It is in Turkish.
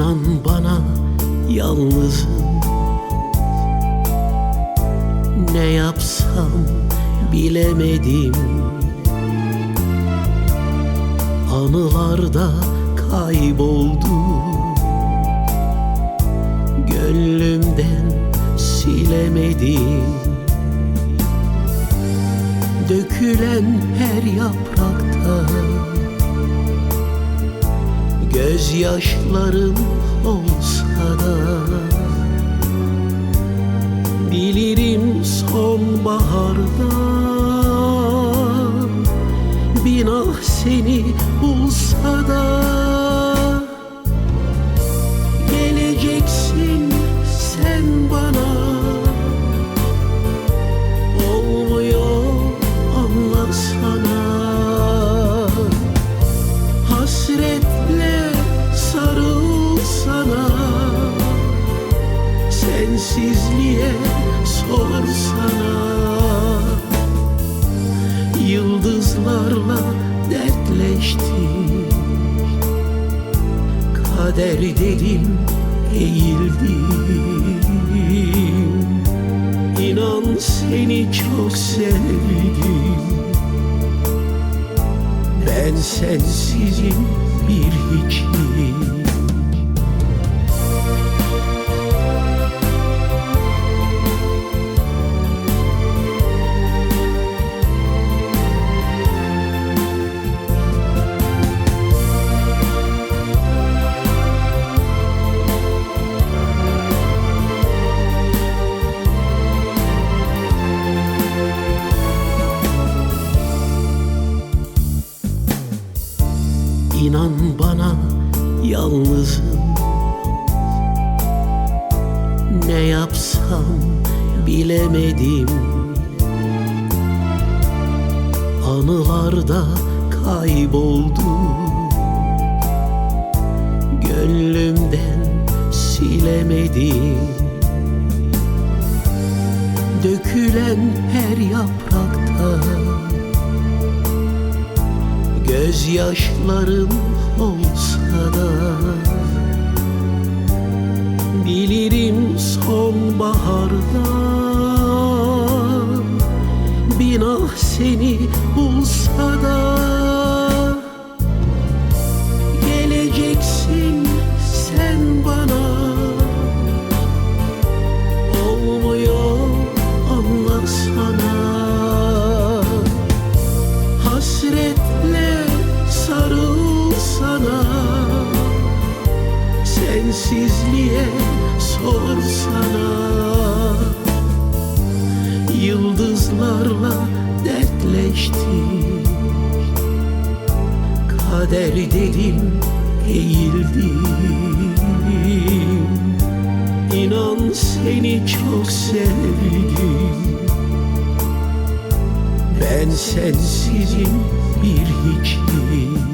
İnan bana yalnızım Ne yapsam bilemedim. Anılarda kayboldu. Gönlümden silemedim. Dökülen her yaprakta Gözyaşlarım olsa da Bilirim sonbaharda Bin ah seni bulsa da Kader dedim eğildim İnan seni çok sevdim. Ben sensizim bir hiçim İnan bana yalnızım. Ne yapsam bilemedim. Anılarda kayboldu Gönlümden silemedim. Dökülen her yaprakta Gözyaşlarım olsa da Bilirim sonbaharda Bin ah seni bulsa da Geleceksin Kader dedim eğildim İnan seni çok sevdim. Ben sensizim bir hiçim